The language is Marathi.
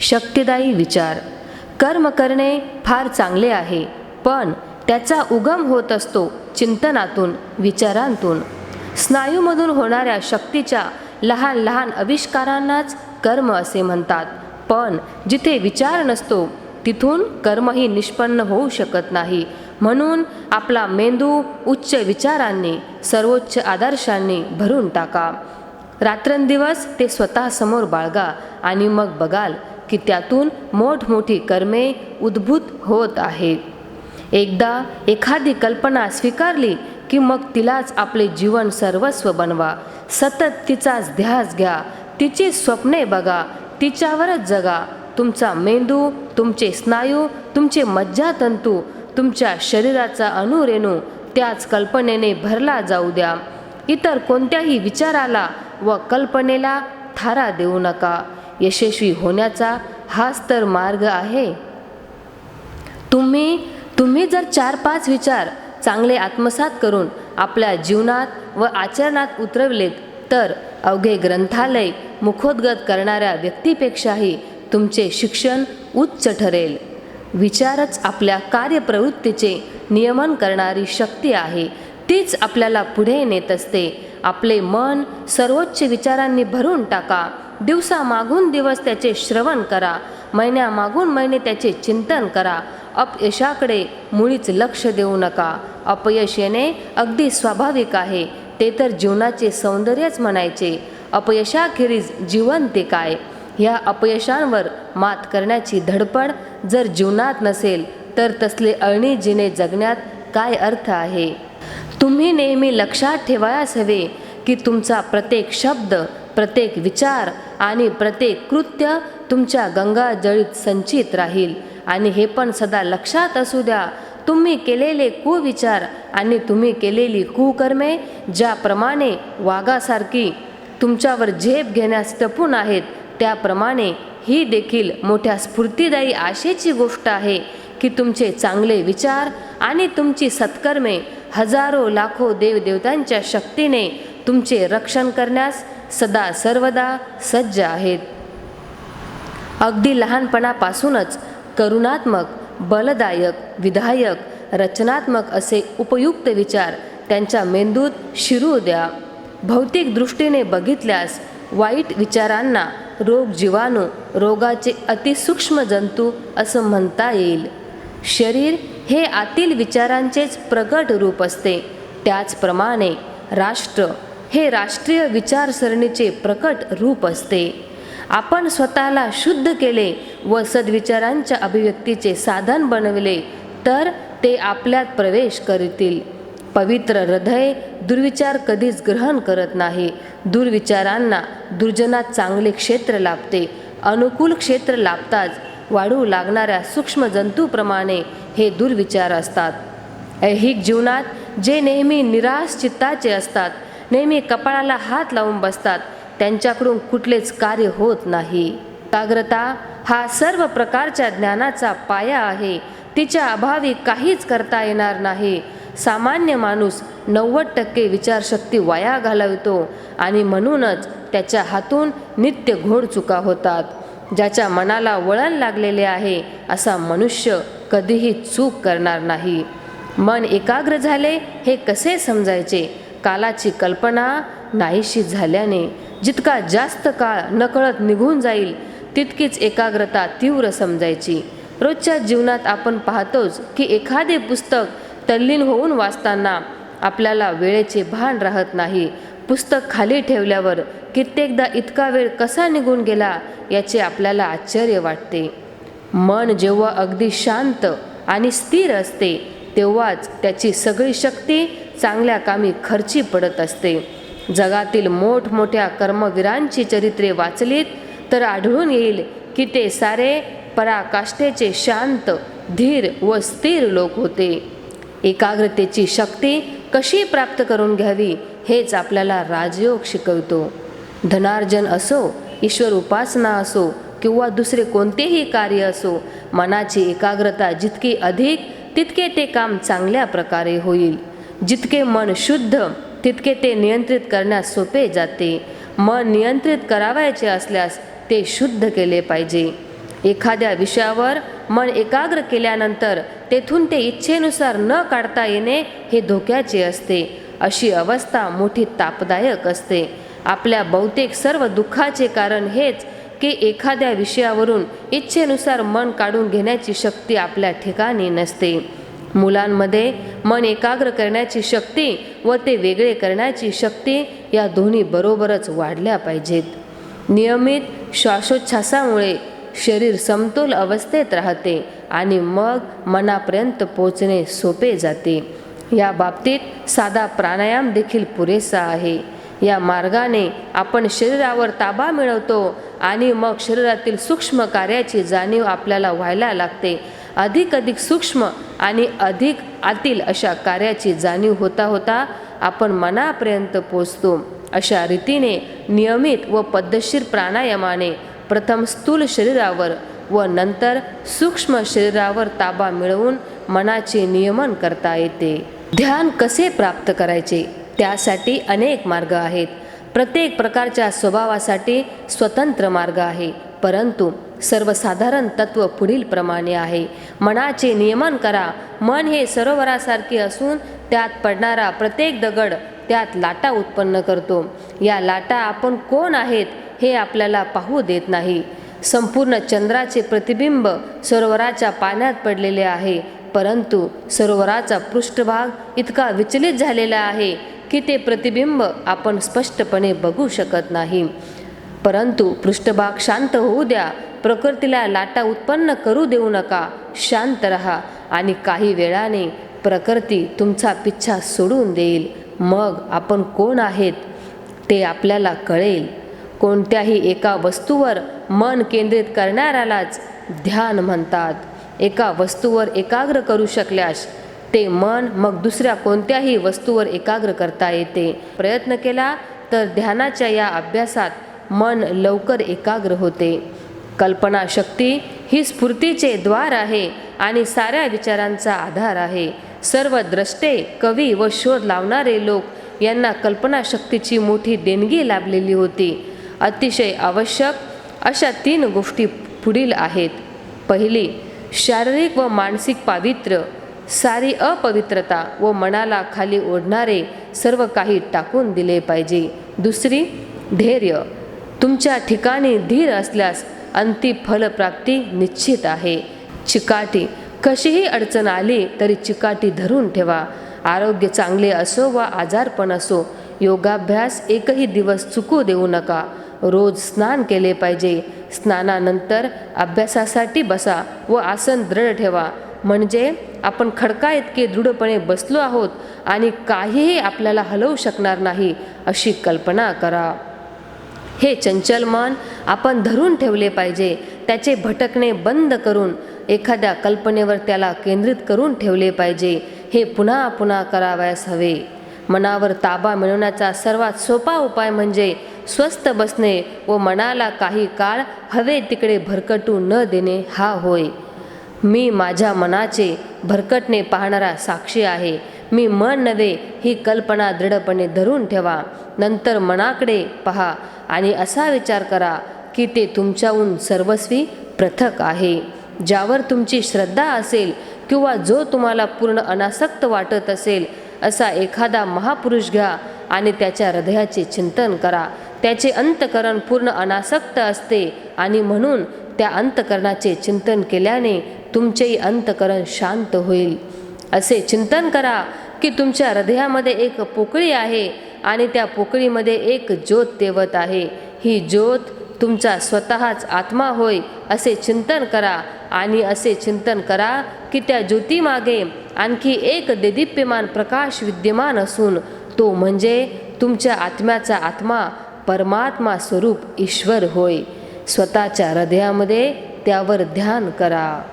शक्तिदायी विचार. कर्म करणे फार चांगले आहे पण त्याचा उगम होत असतो चिंतनातून विचारांतून. स्नायूमधून होणाऱ्या शक्तीच्या लहान लहान आविष्कारांनाच कर्म असे म्हणतात पण जिथे विचार नसतो तिथून कर्मही निष्पन्न होऊ शकत नाही. म्हणून आपला मेंदू उच्च विचारांनी सर्वोच्च आदर्शांनी भरून टाका. रात्रंदिवस ते स्वतःसमोर बाळगा आणि मग बघाल की त्यातून मोठमोठी कर्मे उद्भूत होत आहेत. एकदा एखादी कल्पना स्वीकारली की मग तिलाच आपले जीवन सर्वस्व बनवा. सतत तिचाच ध्यास घ्या. तिची स्वप्ने बघा. तिच्यावरच जगा. तुमचा मेंदू तुमचे स्नायू तुमचे मज्जातंतू तुमच्या शरीराचा अणुरेणू त्याच कल्पनेने भरला जाऊ द्या. इतर कोणत्याही विचाराला व कल्पनेला थारा देऊ नका. यशस्वी होण्याचा हाच तर मार्ग आहे. तुम्ही तुम्ही जर चार पाच विचार चांगले आत्मसात करून आपल्या जीवनात व आचरणात उतरवलेत तर अवघे ग्रंथालय मुखोद्गत करणाऱ्या व्यक्तीपेक्षाही तुमचे शिक्षण उच्च ठरेल. विचारच आपल्या कार्यप्रवृत्तीचे नियमन करणारी शक्ती आहे. तीच आपल्याला पुढे नेत असते. आपले मन सर्वोच्च विचारांनी भरून टाका. दिवसामागून दिवस त्याचे श्रवण करा. महिन्यामागून महिने त्याचे चिंतन करा. अपयशाकडे मुळीच लक्ष देऊ नका. अपयश येणे अगदी स्वाभाविक आहे. ते तर जीवनाचे सौंदर्यच म्हणायचे. अपयशाखेरीज जीवन ते काय? ह्या अपयशांवर मात करण्याची धडपड जर जीवनात नसेल तर तसले अळणी जिने जगण्यात काय अर्थ आहे? तुम्ही नेहमी लक्षात ठेवायास हवे की तुमचा प्रत्येक शब्द प्रत्येक विचार आणि प्रत्येक कृत्य तुमच्या गंगाजळीत संचित राहील. आणि हे पण सदा लक्षात असू द्या तुम्ही केलेले कुविचार आणि तुम्ही केलेली कुकर्मे ज्याप्रमाणे वाघासारखी तुमच्यावर झेप घेण्यास टपून आहेत त्याप्रमाणे ही देखील मोठ्या स्फूर्तिदायी आशेची गोष्ट आहे की तुमचे चांगले विचार आणि तुमची सत्कर्मे हजारो लाखो देवदेवतांच्या शक्तीने तुमचे रक्षण करण्यास सदा सर्वदा सज्ज आहेत. अगदी लहानपणापासूनच करुणात्मक बलदायक विधायक रचनात्मक असे उपयुक्त विचार त्यांच्या मेंदूत शिरू द्या. भौतिक दृष्टीने बघितल्यास वाईट विचारांना रोग जीवाणू रोगाचे अतिसूक्ष्म जंतू असं म्हणता येईल. शरीर हे आतील विचारांचेच प्रगट रूप असते. त्याचप्रमाणे राष्ट्र हे राष्ट्रीय विचारसरणीचे प्रकट रूप असते. आपण स्वतःला शुद्ध केले व सद्विचारांच्या अभिव्यक्तीचे साधन बनविले तर ते आपल्यात प्रवेश करतील. पवित्र हृदय दुर्विचार कधीच ग्रहण करत नाही. दुर्विचारांना दुर्जनात चांगले क्षेत्र लाभते. अनुकूल क्षेत्र लाभताच वाढू लागणाऱ्या सूक्ष्म जंतूप्रमाणे हे दुर्विचार असतात. ऐहिक जीवनात जे नेहमी निराश चित्ताचे असतात नेहमी कपाळाला हात लावून बसतात. त्यांच्याकडून कुठलेच कार्य होत नाही. एकाग्रता हा सर्व प्रकारच्या ज्ञानाचा पाया आहे. तिच्या अभावी काहीच करता येणार नाही. सामान्य माणूस नव्वद टक्के विचारशक्ती वाया घालवतो आणि म्हणूनच त्याच्या हातून नित्य घोड चुका होतात. ज्याच्या मनाला वळण लागलेले आहे असा मनुष्य कधीही चूक करणार नाही. मन एकाग्र झाले हे कसे समजायचे? कालाची कल्पना नाहीशी झाल्याने जितका जास्त काळ नकळत निघून जाईल तितकीच एकाग्रता तीव्र समजायची. रोजच्या जीवनात आपण पाहतोच की एखादे पुस्तक तल्लीन होऊन वाचताना आपल्याला वेळेचे भान राहत नाही. पुस्तक खाली ठेवल्यावर कित्येकदा इतका वेळ कसा निघून गेला याचे आपल्याला आश्चर्य वाटते. मन जेव्हा अगदी शांत आणि स्थिर असते तेव्हाच त्याची सगळी शक्ती चांगल्या कामी खर्ची पडत असते. जगातील मोठमोठ्या कर्मवीरांची चरित्रे वाचलीत तर आढळून येईल की ते सारे पराकाष्ठेचे शांत धीर व स्थिर लोक होते. एकाग्रतेची शक्ती कशी प्राप्त करून घ्यावी हेच आपल्याला राजयोग शिकवतो. धनार्जन असो ईश्वर उपासना असो किंवा दुसरे कोणतेही कार्य असो मनाची एकाग्रता जितकी अधिक तितके ते काम चांगल्या प्रकारे होईल. जितके मन शुद्ध तितके ते नियंत्रित करण्यास सोपे जाते. मन नियंत्रित करावायचे असल्यास ते शुद्ध केले पाहिजे. एखाद्या विषयावर मन एकाग्र केल्यानंतर तेथून ते इच्छेनुसार न काढता येणे हे धोक्याचे असते. अशी अवस्था मोठी तापदायक असते. आपल्या बहुतेक सर्व दुःखाचे कारण हेच की एखाद्या विषयावरून इच्छेनुसार मन काढून घेण्याची शक्ती आपल्या ठिकाणी नसते. मुलांमध्ये मन एकाग्र करण्याची शक्ती व ते वेगळे करण्याची शक्ती या दोन्ही बरोबरच वाढल्या पाहिजेत. नियमित श्वासोच्छ्वासामुळे शरीर समतोल अवस्थेत राहते आणि मग मनापर्यंत पोचणे सोपे जाते. या बाबतीत साधा प्राणायाम देखील पुरेसा आहे. या मार्गाने आपण शरीरावर ताबा मिळवतो आणि मग शरीरातील सूक्ष्म कार्याची जाणीव आपल्याला व्हायला लागते. अधिक अधिक सूक्ष्म आणि अधिक आतील अशा कार्याची जाणीव होता होता आपण मनापर्यंत पोचतो. अशा रीतीने नियमित व पद्धतशीर प्राणायामाने प्रथम स्थूल शरीरावर व नंतर सूक्ष्म शरीरावर ताबा मिळवून मनाचे नियमन करता येते. ध्यान कसे प्राप्त करायचे? त्यासाठी अनेक मार्ग आहेत. प्रत्येक प्रकारच्या स्वभावासाठी स्वतंत्र मार्ग आहे. परंतु सर्वसाधारण तत्व पुढील प्रमाणे आहे. मनाचे नियमन करा. मन हे सरोवरासारखे असून त्यात पडणारा प्रत्येक दगड त्यात लाटा उत्पन्न करतो. या लाटा आपण कोण आहेत हे आपल्याला पाहू देत नाही. संपूर्ण चंद्राचे प्रतिबिंब सरोवराच्या पाण्यात पडलेले आहे. परंतु सरोवराचा पृष्ठभाग इतका विचलित झालेला आहे की ते प्रतिबिंब आपण स्पष्टपणे बघू शकत नाही. परंतु पृष्ठभाग शांत होऊ द्या. प्रकृतीला लाटा उत्पन्न करू देऊ नका. शांत रहा आणि काही वेळाने प्रकृती तुमचा पिच्छा सोडून देईल. मग आपण कोण आहेत ते आपल्याला कळेल. कोणत्याही एका वस्तूवर मन केंद्रित करणाऱ्यालाच ध्यान म्हणतात. एका वस्तूवर एकाग्र करू शकल्यास ते मन मग दुसऱ्या कोणत्याही वस्तूवर एकाग्र करता येते. प्रयत्न केला तर ध्यानाच्या या अभ्यासात मन लवकर एकाग्र होते. कल्पनाशक्ती ही स्फूर्तीचे द्वार आहे आणि साऱ्या विचारांचा आधार आहे. सर्व द्रष्टे कवी व शोध लावणारे लोक यांना कल्पनाशक्तीची मोठी देणगी लाभलेली होती. अतिशय आवश्यक अशा तीन गोष्टी पुढील आहेत. पहिली शारीरिक व मानसिक पावित्र्य. सारी अपवित्रता व मनाला खाली ओढणारे सर्व काही टाकून दिले पाहिजे. दुसरी धैर्य. तुमच्या ठिकाणी धीर असल्यास अंतिम फलप्राप्ती निश्चित आहे. चिकाटी कशीही अडचण आली तरी चिकाटी धरून ठेवा. आरोग्य चांगले असो व आजारपण असो योगाभ्यास एकही दिवस चुकू देऊ नका. रोज स्नान केले पाहिजे. स्नानानंतर अभ्यासासाठी बसा व आसन दृढ ठेवा. म्हणजे आपण खडका इतके दृढपणे बसलो आहोत आणि काहीही आपल्याला हलवू शकणार नाही अशी कल्पना करा. हे चंचल मन आपण धरून ठेवले पाहिजे. त्याचे भटकणे बंद करून एखाद्या कल्पनेवर त्याला केंद्रित करून ठेवले पाहिजे. हे पुन्हा पुन्हा करावयास हवे. मनावर ताबा मिळवण्याचा सर्वात सोपा उपाय म्हणजे स्वस्थ बसणे व मनाला काही काळ हवे तिकडे भरकटू न देणे हा होय. मी माझ्या मनाचे भरकटणे पाहणारा साक्षी आहे. मी मन नव्हे ही कल्पना दृढपणे धरून ठेवा. नंतर मनाकडे पहा आणि असा विचार करा की ते तुमच्याहून सर्वस्वी पृथक आहे. ज्यावर तुमची श्रद्धा असेल किंवा जो तुम्हाला पूर्ण अनासक्त वाटत असेल असा एखादा महापुरुष घ्या आणि त्याच्या हृदयाचे चिंतन करा. त्याचे अंतकरण पूर्ण अनासक्त असते आणि म्हणून त्या अंतकरणाचे चिंतन केल्याने तुमचेही अंतकरण शांत होईल. असे चिंतन करा की तुमच्या हृदयामध्ये एक पोकळी आहे आणि त्या पोकळीमध्ये एक ज्योत तेवत आहे. ही ज्योत तुमचा स्वतःच आत्मा होय असे चिंतन करा. आणि असे चिंतन करा की त्या ज्योतीमागे आणखी एक देदीप्यमान प्रकाश विद्यमान असून तो म्हणजे तुमच्या आत्म्याचा आत्मा परमात्मा स्वरूप ईश्वर होय. स्वतःच्या हृदयामध्ये त्यावर ध्यान करा.